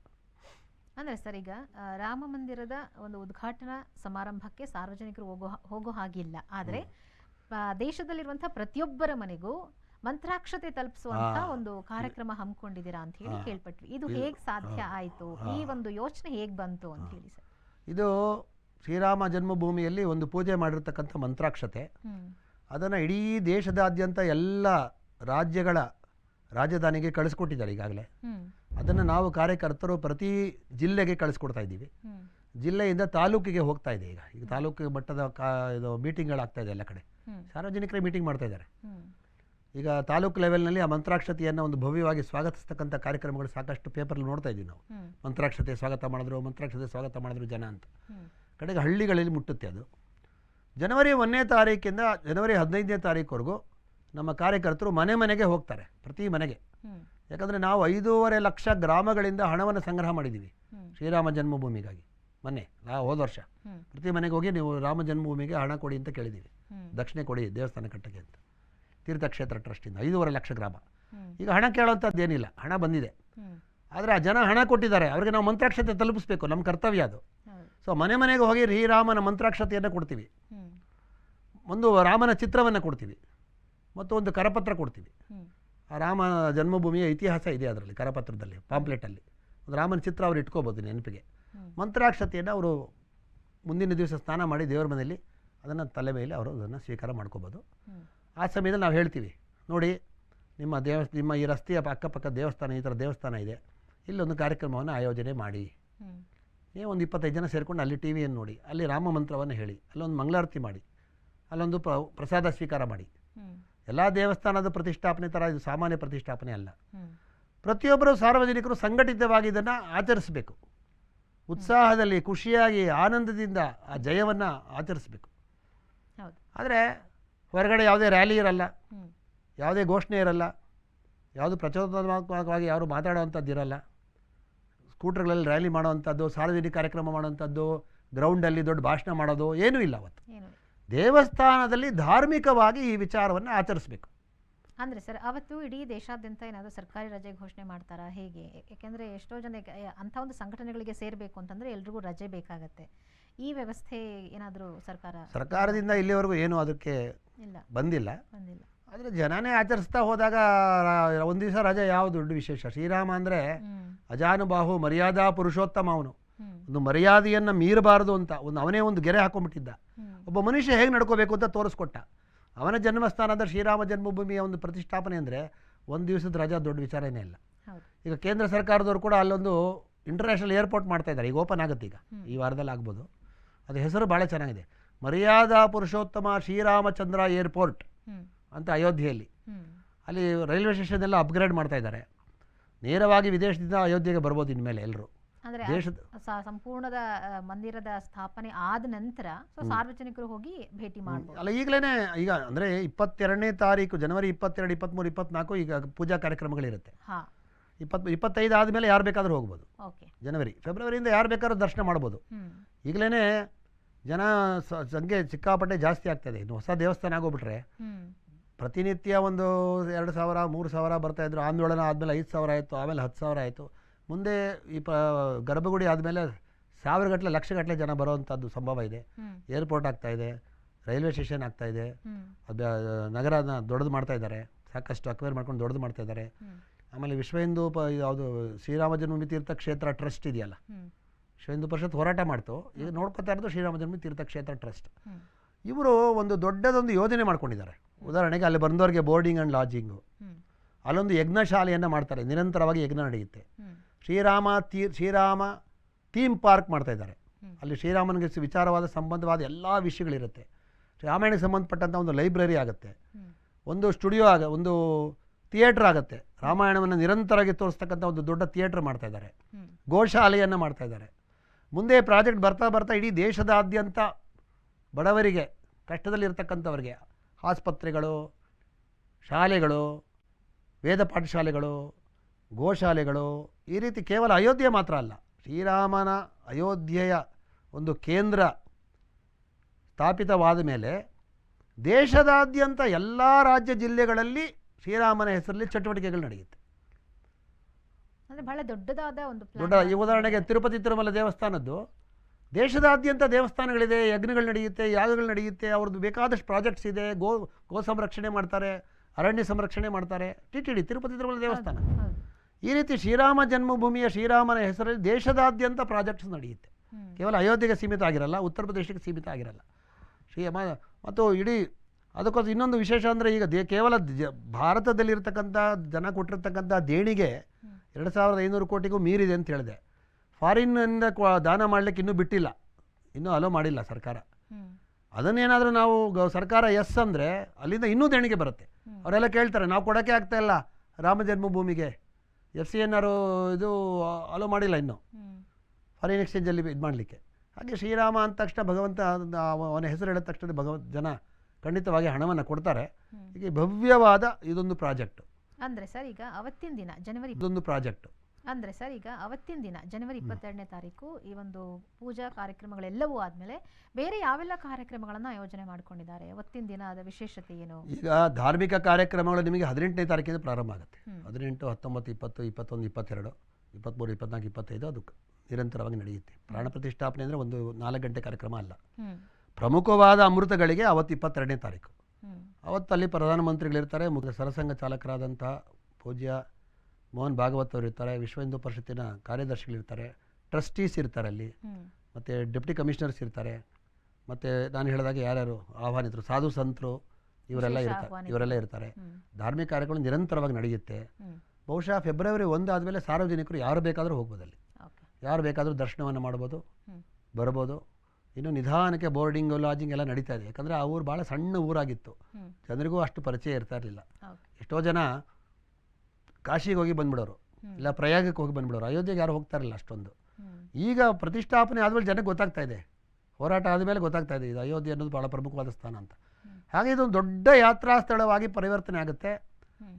ಅಂದ್ರೆ ಸರ್ ಈಗ ರಾಮ ಮಂದಿರದ ಒಂದು ಉದ್ಘಾಟನಾ ಸಮಾರಂಭಕ್ಕೆ ಸಾರ್ವಜನಿಕರು ಹೋಗೋ ಹೋಗೋ ಹಾಗಿಲ್ಲ. ಆದರೆ ದೇಶದಲ್ಲಿರುವಂಥ ದೇಶದಲ್ಲಿರುವಂತಹ ಪ್ರತಿಯೊಬ್ಬರ ಮನೆಗೂ ಮಂತ್ರಾಕ್ಷತೆ ತಲುಪಿಸುವಂತ ಒಂದು ಕಾರ್ಯಕ್ರಮ ಹಮ್ಮಿಕೊಂಡಿದ್ದೀರಾ ಅಂತ ಹೇಳಿ. ಕೇಳ್ಪಟ್ವಿ. ಇದು ಹೇಗೆ ಸಾಧ್ಯ ಆಯಿತು? ಈ ಒಂದು ಯೋಚನೆ ಹೇಗೆ ಬಂತು ಅಂತ ಹೇಳಿ ಸರ್. ಇದು ಶ್ರೀರಾಮ ಜನ್ಮಭೂಮಿಯಲ್ಲಿ ಒಂದು ಪೂಜೆ ಮಾಡಿರ್ತಕ್ಕಂಥ ಮಂತ್ರಾಕ್ಷತೆ. ಅದನ್ನು ಇಡೀ ದೇಶದಾದ್ಯಂತ ಎಲ್ಲ ರಾಜ್ಯಗಳ ರಾಜಧಾನಿಗೆ ಕಳಿಸ್ಕೊಟ್ಟಿದ್ದಾರೆ ಈಗಾಗಲೇ. ಅದನ್ನು ನಾವು ಕಾರ್ಯಕರ್ತರು ಪ್ರತಿ ಜಿಲ್ಲೆಗೆ ಕಳಿಸ್ಕೊಡ್ತಾ ಇದ್ದೀವಿ. ಜಿಲ್ಲೆಯಿಂದ ತಾಲೂಕಿಗೆ ಹೋಗ್ತಾ ಇದೆ ಈಗ. ಈಗ ತಾಲೂಕು ಮಟ್ಟದ ಕಾ ಇದು ಮೀಟಿಂಗ್ಗಳಾಗ್ತಾ ಇದೆ ಎಲ್ಲ ಕಡೆ. ಸಾರ್ವಜನಿಕರೇ ಮೀಟಿಂಗ್ ಮಾಡ್ತಾ ಇದ್ದಾರೆ. ಈಗ ತಾಲೂಕು ಲೆವೆಲ್ನಲ್ಲಿ ಆ ಮಂತ್ರಾಕ್ಷತೆಯನ್ನು ಒಂದು ಭವ್ಯವಾಗಿ ಸ್ವಾಗತಿಸ್ತಕ್ಕಂಥ ಕಾರ್ಯಕ್ರಮಗಳು ಸಾಕಷ್ಟು ಪೇಪರ್ಲ್ಲಿ ನೋಡ್ತಾ ಇದ್ದೀವಿ ನಾವು. ಮಂತ್ರಾಕ್ಷತೆ ಸ್ವಾಗತ ಮಾಡಿದ್ರು ಮಂತ್ರಾಕ್ಷತೆ ಸ್ವಾಗತ ಮಾಡಿದ್ರು ಜನ ಅಂತ. ಕಡೆಗೆ ಹಳ್ಳಿಗಳಲ್ಲಿ ಮುಟ್ಟುತ್ತೆ ಅದು. ಜನವರಿ ಒಂದನೇ ತಾರೀಕಿಂದ ಜನವರಿ ಹದಿನೈದನೇ ತಾರೀಕುವರೆಗೂ ನಮ್ಮ ಕಾರ್ಯಕರ್ತರು ಮನೆ ಮನೆಗೆ ಹೋಗ್ತಾರೆ ಪ್ರತಿ ಮನೆಗೆ. ಯಾಕಂದರೆ ನಾವು ಐದೂವರೆ ಲಕ್ಷ ಗ್ರಾಮಗಳಿಂದ ಹಣವನ್ನು ಸಂಗ್ರಹ ಮಾಡಿದ್ದೀವಿ ಶ್ರೀರಾಮ ಜನ್ಮಭೂಮಿಗಾಗಿ. ಮೊನ್ನೆ ನಾ ಹೋದ ವರ್ಷ. ಪ್ರತಿ ಮನೆಗೆ ಹೋಗಿ ನೀವು ರಾಮ ಜನ್ಮಭೂಮಿಗೆ ಹಣ ಕೊಡಿ ಅಂತ ಕೇಳಿದ್ದೀವಿ ದಕ್ಷಿಣ ಕೊಡಿ ದೇವಸ್ಥಾನ ಕಟ್ಟಕ್ಕೆ ಅಂತ. ತೀರ್ಥಕ್ಷೇತ್ರ ಟ್ರಸ್ಟಿಂದ ಐದೂವರೆ ಲಕ್ಷ ಗ್ರಾಮ. ಈಗ ಹಣ ಕೇಳೋಂಥದ್ದೇನಿಲ್ಲ ಹಣ ಬಂದಿದೆ. ಆದರೆ ಆ ಜನ ಹಣ ಕೊಟ್ಟಿದ್ದಾರೆ ಅವರಿಗೆ ನಾವು ಮಂತ್ರಾಕ್ಷತೆ ತಲುಪಿಸ್ಬೇಕು ನಮ್ಮ ಕರ್ತವ್ಯ ಅದು. ಸೊ ಮನೆ ಮನೆಗೆ ಹೋಗಿ ಶ್ರೀರಾಮನ ಮಂತ್ರಾಕ್ಷತೆಯನ್ನು ಕೊಡ್ತೀವಿ. ಒಂದು ರಾಮನ ಚಿತ್ರವನ್ನು ಕೊಡ್ತೀವಿ. ಮತ್ತು ಒಂದು ಕರಪತ್ರ ಕೊಡ್ತೀವಿ. ಆ ರಾಮ ಜನ್ಮಭೂಮಿಯ ಇತಿಹಾಸ ಇದೆ ಅದರಲ್ಲಿ ಕರಪತ್ರದಲ್ಲಿ ಪಾಂಪ್ಲೆಟಲ್ಲಿ ಒಂದು ರಾಮನ ಚಿತ್ರ ಅವ್ರು ಇಟ್ಕೋಬೋದು ನೆನಪಿಗೆ. ಮಂತ್ರಾಕ್ಷತೆಯನ್ನು ಅವರು ಮುಂದಿನ ದಿವಸ ಸ್ನಾನ ಮಾಡಿ ದೇವರ ಮನೆಯಲ್ಲಿ ಅದನ್ನು ತಲೆ ಮೇಲೆ ಅವರು ಅದನ್ನು ಸ್ವೀಕಾರ ಮಾಡ್ಕೋಬೋದು. ಆ ಸಮಯದಲ್ಲಿ ನಾವು ಹೇಳ್ತೀವಿ ನೋಡಿ ನಿಮ್ಮ ದೇವಸ್ ನಿಮ್ಮ ಈ ರಸ್ತೆಯ ಅಕ್ಕಪಕ್ಕ ದೇವಸ್ಥಾನ ಈ ಥರ ದೇವಸ್ಥಾನ ಇದೆ. ಇಲ್ಲೊಂದು ಕಾರ್ಯಕ್ರಮವನ್ನು ಆಯೋಜನೆ ಮಾಡಿ. ನೀವು ಒಂದು ಇಪ್ಪತ್ತೈದು ಜನ ಸೇರಿಕೊಂಡು ಅಲ್ಲಿ ಟಿ ವಿಯನ್ನು ನೋಡಿ ಅಲ್ಲಿ ರಾಮ ಮಂತ್ರವನ್ನು ಹೇಳಿ ಅಲ್ಲೊಂದು ಮಂಗಳಾರತಿ ಮಾಡಿ ಅಲ್ಲೊಂದು ಪ್ರ ಪ್ರಸಾದ ಸ್ವೀಕಾರ ಮಾಡಿ. ಎಲ್ಲ ದೇವಸ್ಥಾನದ ಪ್ರತಿಷ್ಠಾಪನೆ ಥರ ಇದು ಸಾಮಾನ್ಯ ಪ್ರತಿಷ್ಠಾಪನೆ ಅಲ್ಲ. ಪ್ರತಿಯೊಬ್ಬರು ಸಾರ್ವಜನಿಕರು ಸಂಘಟಿತವಾಗಿ ಇದನ್ನು ಆಚರಿಸಬೇಕು. ಉತ್ಸಾಹದಲ್ಲಿ ಖುಷಿಯಾಗಿ ಆನಂದದಿಂದ ಆ ಜಯವನ್ನು ಆಚರಿಸಬೇಕು. ಆದರೆ ಹೊರಗಡೆ ಯಾವುದೇ ರ್ಯಾಲಿ ಇರಲ್ಲ ಯಾವುದೇ ಘೋಷಣೆ ಇರಲ್ಲ ಯಾವುದು ಪ್ರಚೋದನಾತ್ಮಕವಾಗಿ ಯಾರು ಮಾತಾಡೋವಂಥದ್ದು ಇರಲ್ಲ. ಸ್ಕೂಟರ್ಗಳಲ್ಲಿ ರ್ಯಾಲಿ ಮಾಡೋವಂಥದ್ದು ಸಾರ್ವಜನಿಕ ಕಾರ್ಯಕ್ರಮ ಮಾಡೋವಂಥದ್ದು ಗ್ರೌಂಡಲ್ಲಿ ದೊಡ್ಡ ಭಾಷಣ ಮಾಡೋದು ಏನೂ ಇಲ್ಲ ಅವತ್ತು. ದೇವಸ್ಥಾನದಲ್ಲಿ ಧಾರ್ಮಿಕವಾಗಿ ಈ ವಿಚಾರವನ್ನು ಆಚರಿಸಬೇಕು. ಅಂದರೆ ಸರ್ ಅವತ್ತು ಇಡೀ ದೇಶಾದ್ಯಂತ ಏನಾದರೂ ಸರ್ಕಾರಿ ರಜೆ ಘೋಷಣೆ ಮಾಡ್ತಾರಾ? ಹೇಗೆ? ಯಾಕೆಂದರೆ ಎಷ್ಟೋ ಜನ ಅಂಥ ಒಂದು ಸಂಘಟನೆಗಳಿಗೆ ಸೇರಬೇಕು ಅಂತಂದ್ರೆ ಎಲ್ರಿಗೂ ರಜೆ ಬೇಕಾಗತ್ತೆ. ಈ ವ್ಯವಸ್ಥೆ ಏನಾದರೂ ಸರ್ಕಾರ ಸರ್ಕಾರದಿಂದ ಇಲ್ಲಿವರೆಗೂ ಏನು ಅದಕ್ಕೆ ಇಲ್ಲ. ಬಂದಿಲ್ಲ. ಬಂದಿಲ್ಲ. ಆದರೆ ಜನನೇ ಆಚರಿಸ್ತಾ ಹೋದಾಗ ಒಂದು ದಿವಸ ರಜೆ ಯಾವ ದೊಡ್ಡ ವಿಶೇಷ. ಶ್ರೀರಾಮ ಅಂದರೆ ಅಜಾನುಬಾಹು ಮರ್ಯಾದಾ ಪುರುಷೋತ್ತಮ ಅವನು. ಒಂದು ಮರ್ಯಾದೆಯನ್ನು ಮೀರಬಾರದು ಅಂತ ಒಂದು ಅವನೇ ಒಂದು ಗೆರೆ ಹಾಕೊಂಡ್ಬಿಟ್ಟಿದ್ದ. ಒಬ್ಬ ಮನುಷ್ಯ ಹೇಗೆ ನಡ್ಕೋಬೇಕು ಅಂತ ತೋರಿಸ್ಕೊಟ್ಟ. ಅವನ ಜನ್ಮಸ್ಥಾನದ ಶ್ರೀರಾಮ ಜನ್ಮಭೂಮಿಯ ಒಂದು ಪ್ರತಿಷ್ಠಾಪನೆ ಅಂದರೆ ಒಂದು ದಿವಸದ ರಜಾ ದೊಡ್ಡ ವಿಚಾರನೇ ಇಲ್ಲ. ಈಗ ಕೇಂದ್ರ ಸರ್ಕಾರದವರು ಕೂಡ ಅಲ್ಲೊಂದು ಇಂಟರ್ನ್ಯಾಷನಲ್ ಏರ್ಪೋರ್ಟ್ ಮಾಡ್ತಾ ಇದ್ದಾರೆ. ಈಗ ಓಪನ್ ಆಗುತ್ತೆ ಈಗ. ಈ ವಾರದಲ್ಲಿ ಆಗ್ಬೋದು. ಅದು ಹೆಸರು ಭಾಳ ಚೆನ್ನಾಗಿದೆ. ಮರ್ಯಾದಾ ಪುರುಷೋತ್ತಮ ಶ್ರೀರಾಮಚಂದ್ರ ಏರ್ಪೋರ್ಟ್ ಅಂತ ಅಯೋಧ್ಯೆಯಲ್ಲಿ. ಅಲ್ಲಿ ರೈಲ್ವೆ ಸ್ಟೇಷನ್ ಎಲ್ಲ ಅಪ್ಗ್ರೇಡ್ ಮಾಡ್ತಾ ಇದ್ದಾರೆ. ನೇರವಾಗಿ ವಿದೇಶದಿಂದ ಅಯೋಧ್ಯೆಗೆ ಬರ್ಬೋದು ಇನ್ಮೇಲೆ ಎಲ್ಲರೂ ಅಂದ್ರೆ ಸಂಪೂರ್ಣದ ಮಂದಿರದ ಸ್ಥಾಪನೆ ಆದ ನಂತರ ಸೊ ಸಾರ್ವಜನಿಕರು ಹೋಗಿ ಭೇಟಿ ಮಾಡ್ತಾರೆ ಅಲ್ಲ ಈಗಲೇ ಈಗ ಅಂದ್ರೆ ಇಪ್ಪತ್ತೆರಡನೇ ತಾರೀಕು ಜನವರಿ ಇಪ್ಪತ್ತೆರಡು ಇಪ್ಪತ್ತ್ಮೂರು ಇಪ್ಪತ್ನಾಲ್ಕು ಈಗ ಪೂಜಾ ಕಾರ್ಯಕ್ರಮಗಳಿರುತ್ತೆ. ಇಪ್ಪತ್ ಇಪ್ಪತ್ತು ಇಪ್ಪತ್ತೈದು ಆದ್ಮೇಲೆ ಯಾರು ಬೇಕಾದರೂ ಹೋಗ್ಬೋದು. ಜನವರಿ ಫೆಬ್ರವರಿಯಿಂದ ಯಾರು ಬೇಕಾದ್ರೂ ದರ್ಶನ ಮಾಡ್ಬೋದು. ಈಗಲೇ ಜನ ಸಂಖ್ಯೆ ಸಿಕ್ಕಾಪಟ್ಟೆ ಜಾಸ್ತಿ ಆಗ್ತದೆ ಇನ್ನು ಹೊಸ ದೇವಸ್ಥಾನ ಆಗೋಗ್ಬಿಟ್ರೆ ಪ್ರತಿನಿತ್ಯ ಒಂದು ಎರಡು ಸಾವಿರ ಮೂರು ಸಾವಿರ ಬರ್ತಾಯಿದ್ರು ಆಂದೋಳನ ಆದಮೇಲೆ ಐದು ಸಾವಿರ ಆಯಿತು ಆಮೇಲೆ ಹತ್ತು ಸಾವಿರ ಆಯಿತು. ಮುಂದೆ ಈ ಪ ಗರ್ಭಗುಡಿ ಆದಮೇಲೆ ಸಾವಿರಗಟ್ಟಲೆ ಲಕ್ಷಗಟ್ಟಲೆ ಜನ ಬರೋವಂಥದ್ದು ಸಂಭವ ಇದೆ. ಏರ್ಪೋರ್ಟ್ ಆಗ್ತಾ ಇದೆ ರೈಲ್ವೆ ಸ್ಟೇಷನ್ ಆಗ್ತಾ ಇದೆ. ಅದು ನಗರನ ದೊಡ್ಡದು ಮಾಡ್ತಾ ಇದ್ದಾರೆ. ಸಾಕಷ್ಟು ಅಕ್ವೇರ್ ಮಾಡ್ಕೊಂಡು ದೊಡ್ಡದು ಮಾಡ್ತಾ ಇದ್ದಾರೆ. ಆಮೇಲೆ ವಿಶ್ವ ಹಿಂದೂ ಪ ಯಾವುದು ಶ್ರೀರಾಮ ಜನ್ಮಭೂಮಿ ತೀರ್ಥಕ್ಷೇತ್ರ ಟ್ರಸ್ಟ್ ಇದೆಯಲ್ಲ? ವಿಶ್ವ ಹಿಂದೂ ಪರಿಷತ್ ಹೋರಾಟ ಮಾಡ್ತು. ಈಗ ನೋಡ್ಕೊತಾ ಇರೋದು ಶ್ರೀರಾಮ ಜನ್ಮಭೂಮಿ ತೀರ್ಥಕ್ಷೇತ್ರ ಟ್ರಸ್ಟ್. ಇವರು ಒಂದು ದೊಡ್ಡದೊಂದು ಯೋಜನೆ ಮಾಡ್ಕೊಂಡಿದ್ದಾರೆ. ಉದಾಹರಣೆಗೆ ಅಲ್ಲಿ ಬಂದವರಿಗೆ ಬೋರ್ಡಿಂಗ್ ಆ್ಯಂಡ್ ಲಾಡ್ಜಿಂಗು. ಅಲ್ಲೊಂದು ಯಜ್ಞಶಾಲೆಯನ್ನು ಮಾಡ್ತಾರೆ. ನಿರಂತರವಾಗಿ ಯಜ್ಞ ನಡೆಯುತ್ತೆ. ಶ್ರೀರಾಮ ತೀ ಶ್ರೀರಾಮ ಥೀಮ್ ಪಾರ್ಕ್ ಮಾಡ್ತಾ ಇದ್ದಾರೆ. ಅಲ್ಲಿ ಶ್ರೀರಾಮನಿಗೆ ವಿಚಾರವಾದ ಸಂಬಂಧವಾದ ಎಲ್ಲ ವಿಷಯಗಳಿರುತ್ತೆ. ರಾಮಾಯಣಕ್ಕೆ ಸಂಬಂಧಪಟ್ಟಂಥ ಒಂದು ಲೈಬ್ರರಿ ಆಗುತ್ತೆ. ಒಂದು ಸ್ಟುಡಿಯೋ ಆಗ ಒಂದು ಥಿಯೇಟ್ರ್ ಆಗುತ್ತೆ. ರಾಮಾಯಣವನ್ನು ನಿರಂತರವಾಗಿ ತೋರಿಸ್ತಕ್ಕಂಥ ಒಂದು ದೊಡ್ಡ ಥಿಯೇಟ್ರ್ ಮಾಡ್ತಾ ಇದ್ದಾರೆ. ಹ್ಮ್. ಗೋಶಾಲೆಯನ್ನು ಮಾಡ್ತಾ ಇದ್ದಾರೆ. ಮುಂದೆ ಪ್ರಾಜೆಕ್ಟ್ ಬರ್ತಾ ಬರ್ತಾ ಇಡೀ ದೇಶದಾದ್ಯಂತ ಬಡವರಿಗೆ ಕಷ್ಟದಲ್ಲಿರ್ತಕ್ಕಂಥವ್ರಿಗೆ ಆಸ್ಪತ್ರೆಗಳು ಶಾಲೆಗಳು ವೇದ ಪಾಠಶಾಲೆಗಳು ಗೋಶಾಲೆಗಳು ಈ ರೀತಿ ಕೇವಲ ಅಯೋಧ್ಯೆ ಮಾತ್ರ ಅಲ್ಲ ಶ್ರೀರಾಮನ ಅಯೋಧ್ಯೆಯ ಒಂದು ಕೇಂದ್ರ ಸ್ಥಾಪಿತವಾದ ಮೇಲೆ ದೇಶದಾದ್ಯಂತ ಎಲ್ಲ ರಾಜ್ಯ ಜಿಲ್ಲೆಗಳಲ್ಲಿ ಶ್ರೀರಾಮನ ಹೆಸರಲ್ಲಿ ಚಟುವಟಿಕೆಗಳು ನಡೆಯುತ್ತೆ. ಅಂದ್ರೆ ಬಹಳ ದೊಡ್ಡದಾದ ಒಂದು ದೊಡ್ಡ ಈ ಉದಾಹರಣೆಗೆ ತಿರುಪತಿ ತಿರುಮಲ ದೇವಸ್ಥಾನದ್ದು ದೇಶದಾದ್ಯಂತ ದೇವಸ್ಥಾನಗಳಿದೆ ಯಜ್ಞಗಳು ನಡೆಯುತ್ತೆ ಯಾಗಗಳು ನಡೆಯುತ್ತೆ ಅವ್ರದ್ದು ಬೇಕಾದಷ್ಟು ಪ್ರಾಜೆಕ್ಟ್ಸ್ ಇದೆ ಗೋ ಗೋ ಸಂರಕ್ಷಣೆ ಮಾಡ್ತಾರೆ ಅರಣ್ಯ ಸಂರಕ್ಷಣೆ ಮಾಡ್ತಾರೆ T T D Tirupati Tirumala ದೇವಸ್ಥಾನ. ಈ ರೀತಿ ಶ್ರೀರಾಮ ಜನ್ಮಭೂಮಿಯ ಶ್ರೀರಾಮನ ಹೆಸರಲ್ಲಿ ದೇಶದಾದ್ಯಂತ ಪ್ರಾಜೆಕ್ಟ್ಸ್ ನಡೆಯುತ್ತೆ. ಕೇವಲ ಅಯೋಧ್ಯೆಗೆ ಸೀಮಿತ ಆಗಿರಲ್ಲ ಉತ್ತರ ಪ್ರದೇಶಕ್ಕೆ ಸೀಮಿತ ಆಗಿರಲ್ಲ. ಶ್ರೀ ಮತ್ತು ಇಡೀ ಅದಕ್ಕೋಸ್ಕರ ಇನ್ನೊಂದು ವಿಶೇಷ ಅಂದರೆ ಈಗ ದೇ ಕೇವಲ ಜ ಭಾರತದಲ್ಲಿರ್ತಕ್ಕಂಥ ಜನ ಕೊಟ್ಟಿರ್ತಕ್ಕಂಥ ದೇಣಿಗೆ. ಎರಡು ಸಾವಿರದ ಐನೂರು ಕೋಟಿಗೂ ಮೀರಿದೆ ಅಂತ ಹೇಳಿದೆ. ಫಾರಿನ್ನಿಂದ ದಾನ ಮಾಡಲಿಕ್ಕೆ ಇನ್ನೂ ಬಿಟ್ಟಿಲ್ಲ. ಇನ್ನೂ ಅಲೋ ಮಾಡಿಲ್ಲ ಸರ್ಕಾರ. ಅದನ್ನೇನಾದರೂ ನಾವು ಗ ಸರ್ಕಾರ ಎಸ್ ಅಂದರೆ ಅಲ್ಲಿಂದ ಇನ್ನೂ ದೇಣಿಗೆ ಬರುತ್ತೆ. ಅವರೆಲ್ಲ ಕೇಳ್ತಾರೆ ನಾವು ಕೊಡೋಕ್ಕೆ ಆಗ್ತಾಯಿಲ್ಲ ಇಲ್ಲ ರಾಮ ಜನ್ಮಭೂಮಿಗೆ. ಎಫ್ ಸಿ ಎನ್ ಆರು ಇದು ಅಲೋ ಮಾಡಿಲ್ಲ ಇನ್ನೂ. ಫಾರಿನ್ ಎಕ್ಸ್ಚೇಂಜಲ್ಲಿ ಇದು ಮಾಡಲಿಕ್ಕೆ. ಹಾಗೆ ಶ್ರೀರಾಮ ಅಂದ ತಕ್ಷಣ ಭಗವಂತ ಅವನ ಹೆಸರು ಹೇಳಿದ ತಕ್ಷಣ ಭಗವಂತ ಜನ ಖಂಡಿತವಾಗಿ ಹಣವನ್ನು ಕೊಡ್ತಾರೆ. ಈಗ ಹೀಗೆ ಭವ್ಯವಾದ ಇದೊಂದು ಪ್ರಾಜೆಕ್ಟ್. ಅಂದರೆ ಸರ್ ಈಗ ಅವತ್ತಿನ ದಿನ ಜನವರಿ ಇದೊಂದು ಪ್ರಾಜೆಕ್ಟ್. ಅಂದ್ರೆ ಸರ್ ಈಗ ಅವತ್ತಿನ ದಿನ ಜನವರಿ ಇಪ್ಪತ್ತೆರಡನೇ ತಾರೀಕು ಈ ಒಂದು ಪೂಜಾ ಕಾರ್ಯಕ್ರಮಗಳೆಲ್ಲವೂ ಆದ್ಮೇಲೆ ಬೇರೆ ಯಾವೆಲ್ಲ ಕಾರ್ಯಕ್ರಮಗಳನ್ನ ಆಯೋಜನೆ ಮಾಡ್ಕೊಂಡಿದ್ದಾರೆ? ಅವತ್ತಿನ ದಿನ ಅದ ವಿಶೇಷತೆ ಏನು? ಈಗ ಧಾರ್ಮಿಕ ಕಾರ್ಯಕ್ರಮಗಳು ನಿಮಗೆ ಹದಿನೆಂಟನೇ ತಾರೀಕಿಂದ ಪ್ರಾರಂಭ ಆಗುತ್ತೆ. ಹದಿನೆಂಟು ಹತ್ತೊಂಬತ್ತು ಇಪ್ಪತ್ತು ಇಪ್ಪತ್ತೊಂದು ಇಪ್ಪತ್ತೆರಡು ಇಪ್ಪತ್ತ್ಮೂರು ಇಪ್ಪತ್ನಾಲ್ಕು ಇಪ್ಪತ್ತೈದು ಅದು ನಿರಂತರವಾಗಿ ನಡೆಯುತ್ತೆ. ಪ್ರಾಣ ಪ್ರತಿಷ್ಠಾಪನೆ ಅಂದರೆ ಒಂದು ನಾಲ್ಕು ಗಂಟೆ ಕಾರ್ಯಕ್ರಮ ಅಲ್ಲ. ಪ್ರಮುಖವಾದ ಅಮೃತಗಳಿಗೆ ಅವತ್ತು ಇಪ್ಪತ್ತೆರಡನೇ ತಾರೀಕು. ಅವತ್ತಲ್ಲಿ ಪ್ರಧಾನಮಂತ್ರಿಗಳಿರ್ತಾರೆ ಮುಖ್ಯ ಸರಸಂಘ ಚಾಲಕರಾದಂತಹ ಪೂಜ್ಯ ಮೋಹನ್ ಭಾಗವತ್ ಅವರು ಇರ್ತಾರೆ ವಿಶ್ವ ಹಿಂದೂ ಪರಿಷತ್ತಿನ ಕಾರ್ಯದರ್ಶಿಗಳಿರ್ತಾರೆ ಟ್ರಸ್ಟೀಸ್ ಇರ್ತಾರೆ ಅಲ್ಲಿ. ಮತ್ತು ಡೆಪ್ಟಿ ಕಮಿಷನರ್ಸ್ ಇರ್ತಾರೆ. ಮತ್ತು ನಾನು ಹೇಳಿದಾಗ ಯಾರ್ಯಾರು ಆಹ್ವಾನಿತರು ಸಾಧು ಸಂತರು ಇವರೆಲ್ಲ ಇರ್ತಾರೆ. ಇವರೆಲ್ಲ ಇರ್ತಾರೆ. ಧಾರ್ಮಿಕ ಕಾರ್ಯಗಳು ನಿರಂತರವಾಗಿ ನಡೆಯುತ್ತೆ. ಬಹುಶಃ ಫೆಬ್ರವರಿ ಒಂದು ಆದಮೇಲೆ ಸಾರ್ವಜನಿಕರು ಯಾರು ಬೇಕಾದರೂ ಹೋಗ್ಬೋದು ಅಲ್ಲಿ ಯಾರು ಬೇಕಾದರೂ ದರ್ಶನವನ್ನು ಮಾಡ್ಬೋದು ಬರ್ಬೋದು. ಇನ್ನು ನಿಧಾನಕ್ಕೆ ಬೋರ್ಡಿಂಗ್ ಲಾಜಿಂಗ್ ಎಲ್ಲ ನಡೀತಾ ಇದೆ. ಯಾಕಂದರೆ ಆ ಊರು ಭಾಳ ಸಣ್ಣ ಊರಾಗಿತ್ತು. ಜನರಿಗೂ ಅಷ್ಟು ಪರಿಚಯ ಇರ್ತಾ ಇರಲಿಲ್ಲ. ಎಷ್ಟೋ ಜನ ಕಾಶಿಗೆ ಹೋಗಿ ಬಂದ್ಬಿಡೋರು. ಇಲ್ಲ ಪ್ರಯಾಗಕ್ಕೆ ಹೋಗಿ ಬಂದ್ಬಿಡೋರು. ಅಯೋಧ್ಯೆಗೆ ಯಾರು ಹೋಗ್ತಾರಲ್ಲ ಅಷ್ಟೊಂದು. ಈಗ ಪ್ರತಿಷ್ಠಾಪನೆ ಆದಮೇಲೆ ಜನಕ್ಕೆ ಗೊತ್ತಾಗ್ತಾ ಇದೆ. ಹೋರಾಟ ಆದಮೇಲೆ ಗೊತ್ತಾಗ್ತಾ ಇದೆ ಇದು ಅಯೋಧ್ಯೆ ಅನ್ನೋದು ಭಾಳ ಪ್ರಮುಖವಾದ ಸ್ಥಾನ ಅಂತ. ಹಾಗೆ ಇದೊಂದು ದೊಡ್ಡ ಯಾತ್ರಾ ಸ್ಥಳವಾಗಿ ಪರಿವರ್ತನೆ ಆಗುತ್ತೆ.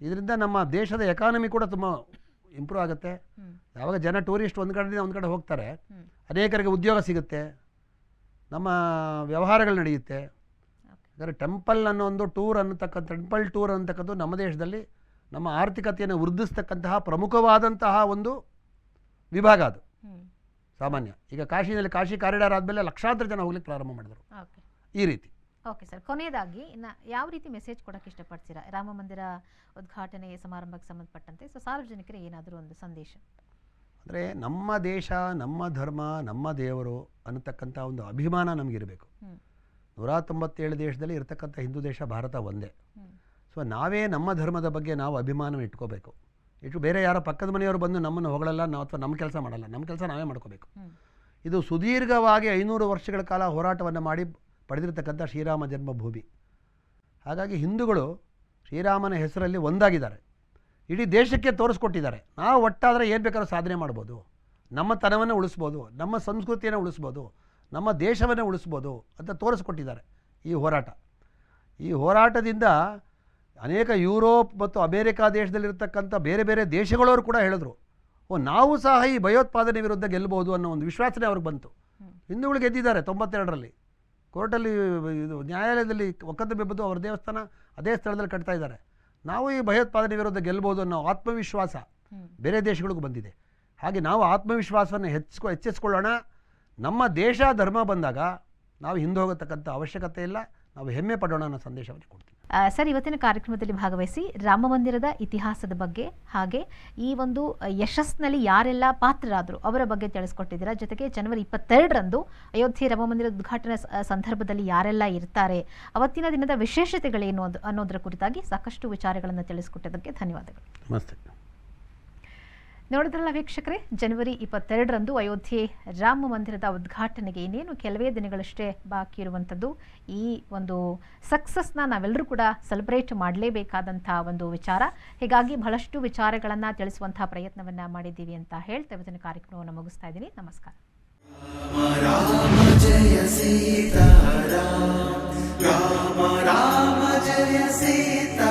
ಇದರಿಂದ ನಮ್ಮ ದೇಶದ ಎಕಾನಮಿ ಕೂಡ ತುಂಬ ಇಂಪ್ರೂವ್ ಆಗುತ್ತೆ. ಯಾವಾಗ ಜನ ಟೂರಿಸ್ಟ್ ಒಂದು ಕಡೆಯಿಂದ ಒಂದು ಕಡೆ ಹೋಗ್ತಾರೆ ಅನೇಕರಿಗೆ ಉದ್ಯೋಗ ಸಿಗುತ್ತೆ. ನಮ್ಮ ವ್ಯವಹಾರಗಳು ನಡೆಯುತ್ತೆ. ಯಾಕಂದರೆ ಟೆಂಪಲ್ ಅನ್ನೋ ಒಂದು ಟೂರ್ ಅನ್ನತಕ್ಕಂಥ ಟೆಂಪಲ್ ಟೂರ್ ಅನ್ನತಕ್ಕಂಥದ್ದು ನಮ್ಮ ದೇಶದಲ್ಲಿ ನಮ್ಮ ಆರ್ಥಿಕತೆಯನ್ನು ವೃದ್ಧಿಸ್ತಕ್ಕಂತಹ ಪ್ರಮುಖವಾದಂತಹ ಒಂದು ವಿಭಾಗ ಅದು. ಸಾಮಾನ್ಯ. ಈಗ ಕಾಶಿನಲ್ಲಿ ಕಾಶಿ ಕಾರಿಡಾರ್ ಆದಮೇಲೆ ಲಕ್ಷಾಂತರ ಜನ ಹೋಗ್ಲಿಕ್ಕೆ ಪ್ರಾರಂಭ ಮಾಡಿದರು. ಓಕೆ. ಈ ರೀತಿ. ಓಕೆ ಸರ್ ಕೊನೆಯದಾಗಿ ಇನ್ನು ಯಾವ ರೀತಿ ಮೆಸೇಜ್ ಕೊಡೋಕ್ಕೆ ಇಷ್ಟಪಡ್ತೀರಾ? ರಾಮ ಮಂದಿರ ಉದ್ಘಾಟನೆ ಸಮಾರಂಭಕ್ಕೆ ಸಂಬಂಧಪಟ್ಟಂತೆ ಸೊ ಸಾರ್ವಜನಿಕರಿಗೆ ಏನಾದರೂ ಒಂದು ಸಂದೇಶ? ಅಂದರೆ ನಮ್ಮ ದೇಶ ನಮ್ಮ ಧರ್ಮ ನಮ್ಮ ದೇವರು ಅನ್ನತಕ್ಕಂಥ ಒಂದು ಅಭಿಮಾನ ನಮಗಿರಬೇಕು ನೂರ ತೊಂಬತ್ತೇಳು ದೇಶದಲ್ಲಿ ಇರತಕ್ಕಂಥ ಹಿಂದೂ ದೇಶ ಭಾರತ ಒಂದೇ. ಸೊ ನಾವೇ ನಮ್ಮ ಧರ್ಮದ ಬಗ್ಗೆ ನಾವು ಅಭಿಮಾನ ಇಟ್ಕೋಬೇಕು. ಇಟ್ಟು ಬೇರೆ ಯಾರೋ ಪಕ್ಕದ ಮನೆಯವರು ಬಂದು ನಮ್ಮನ್ನು ಹೊಗಳಲ್ಲ ನಾವು ಅಥವಾ ನಮ್ಮ ಕೆಲಸ ಮಾಡಲ್ಲ. ನಮ್ಮ ಕೆಲಸ ನಾವೇ ಮಾಡ್ಕೋಬೇಕು. ಇದು ಸುದೀರ್ಘವಾಗಿ ಐನೂರು ವರ್ಷಗಳ ಕಾಲ ಹೋರಾಟವನ್ನು ಮಾಡಿ ಪಡೆದಿರತಕ್ಕಂಥ ಶ್ರೀರಾಮ ಜನ್ಮಭೂಮಿ. ಹಾಗಾಗಿ ಹಿಂದೂಗಳು ಶ್ರೀರಾಮನ ಹೆಸರಲ್ಲಿ ಒಂದಾಗಿದ್ದಾರೆ. ಇಡೀ ದೇಶಕ್ಕೆ ತೋರಿಸ್ಕೊಟ್ಟಿದ್ದಾರೆ. ನಾವು ಒಟ್ಟಾದರೆ ಏನು ಬೇಕಾದ್ರೂ ಸಾಧನೆ ಮಾಡ್ಬೋದು. ನಮ್ಮ ತನವನ್ನು ಉಳಿಸ್ಬೋದು ನಮ್ಮ ಸಂಸ್ಕೃತಿಯನ್ನು ಉಳಿಸ್ಬೋದು ನಮ್ಮ ದೇಶವನ್ನು ಉಳಿಸ್ಬೋದು ಅಂತ ತೋರಿಸ್ಕೊಟ್ಟಿದ್ದಾರೆ ಈ ಹೋರಾಟ. ಈ ಹೋರಾಟದಿಂದ ಅನೇಕ ಯುರೋಪ್ ಮತ್ತು ಅಮೇರಿಕಾ ದೇಶದಲ್ಲಿರ್ತಕ್ಕಂಥ ಬೇರೆ ಬೇರೆ ದೇಶಗಳವರು ಕೂಡ ಹೇಳಿದ್ರು ಓ ನಾವು ಸಹ ಈ ಭಯೋತ್ಪಾದನೆ ವಿರುದ್ಧ ಗೆಲ್ಲಬಹುದು ಅನ್ನೋ ಒಂದು ವಿಶ್ವಾಸನೆ ಅವ್ರಿಗೆ ಬಂತು. ಹಿಂದೂಗಳು ಗೆದ್ದಿದ್ದಾರೆ ತೊಂಬತ್ತೆರಡರಲ್ಲಿ. ಕೋರ್ಟಲ್ಲಿ ಇದು ನ್ಯಾಯಾಲಯದಲ್ಲಿ ಒಕ್ಕದ್ದು ಬಂದು ಅವ್ರ ದೇವಸ್ಥಾನ ಅದೇ ಸ್ಥಳದಲ್ಲಿ ಕಟ್ತಾ ಇದ್ದಾರೆ. ನಾವು ಈ ಭಯೋತ್ಪಾದನೆ ವಿರುದ್ಧ ಗೆಲ್ಲಬಹುದು ಅನ್ನೋ ಆತ್ಮವಿಶ್ವಾಸ ಬೇರೆ ದೇಶಗಳಿಗೂ ಬಂದಿದೆ. ಹಾಗೆ ನಾವು ಆತ್ಮವಿಶ್ವಾಸವನ್ನು ಹೆಚ್ಚಿಸ್ಕೊ ಹೆಚ್ಚಿಸ್ಕೊಳ್ಳೋಣ. ನಮ್ಮ ದೇಶ ಧರ್ಮ ಬಂದಾಗ ನಾವು ಹಿಂದೆ ಹೋಗತಕ್ಕಂಥ ಅವಶ್ಯಕತೆ ಇಲ್ಲ. ನಾವು ಹೆಮ್ಮೆ ಪಡೋಣ ಅನ್ನೋ ಸಂದೇಶವನ್ನು ಕೊಡ್ತೀನಿ ಆ, ಸರ್, ಇವತ್ತಿನ ಕಾರ್ಯಕ್ರಮದಲ್ಲಿ ಭಾಗವಹಿಸಿ ರಾಮ ಮಂದಿರದ ಇತಿಹಾಸದ ಬಗ್ಗೆ ಹಾಗೆ ಈ ಒಂದು ಯಶಸ್ಸಿನಲ್ಲಿ ಯಾರೆಲ್ಲ ಪಾತ್ರರಾದರು ಅವರ ಬಗ್ಗೆ ತಿಳಿಸ್ಕೊಟ್ಟಿದ್ದೀರಾ. ಜೊತೆಗೆ ಜನವರಿ ಇಪ್ಪತ್ತೆರಡರಂದು ಅಯೋಧ್ಯೆ ರಾಮ ಮಂದಿರ ಉದ್ಘಾಟನೆ ಸಂದರ್ಭದಲ್ಲಿ ಯಾರೆಲ್ಲ ಇರ್ತಾರೆ, ಅವತ್ತಿನ ದಿನದ ವಿಶೇಷತೆಗಳೇನು ಅನ್ನೋದರ ಕುರಿತಾಗಿ ಸಾಕಷ್ಟು ವಿಚಾರಗಳನ್ನು ತಿಳಿಸ್ಕೊಟ್ಟಿದ್ದಕ್ಕೆ ಧನ್ಯವಾದಗಳು. ನಮಸ್ತೆ. ನೋಡಿದ್ರಲ್ಲ ವೀಕ್ಷಕರೇ, ಜನವರಿ ಇಪ್ಪತ್ತೆರಡರಂದು ಅಯೋಧ್ಯೆ ರಾಮ ಮಂದಿರದ ಉದ್ಘಾಟನೆಗೆ ಇನ್ನೇನು ಕೆಲವೇ ದಿನಗಳಷ್ಟೇ ಬಾಕಿ ಇರುವಂಥದ್ದು, ಈ ಒಂದು ಸಕ್ಸಸ್ನ ನಾವೆಲ್ಲರೂ ಕೂಡ ಸೆಲೆಬ್ರೇಟ್ ಮಾಡಲೇಬೇಕಾದಂಥ ಒಂದು ವಿಚಾರ. ಹೀಗಾಗಿ ಬಹಳಷ್ಟು ವಿಚಾರಗಳನ್ನು ತಿಳಿಸುವಂತಹ ಪ್ರಯತ್ನವನ್ನು ಮಾಡಿದ್ದೀವಿ ಅಂತ ಹೇಳ್ತೇವೆ ಇದನ್ನು ಕಾರ್ಯಕ್ರಮವನ್ನು ಮುಗಿಸ್ತಾ ಇದ್ದೀನಿ. ನಮಸ್ಕಾರ. ರಾಮ ರಾಮ, ಜಯ ಸೀತಾ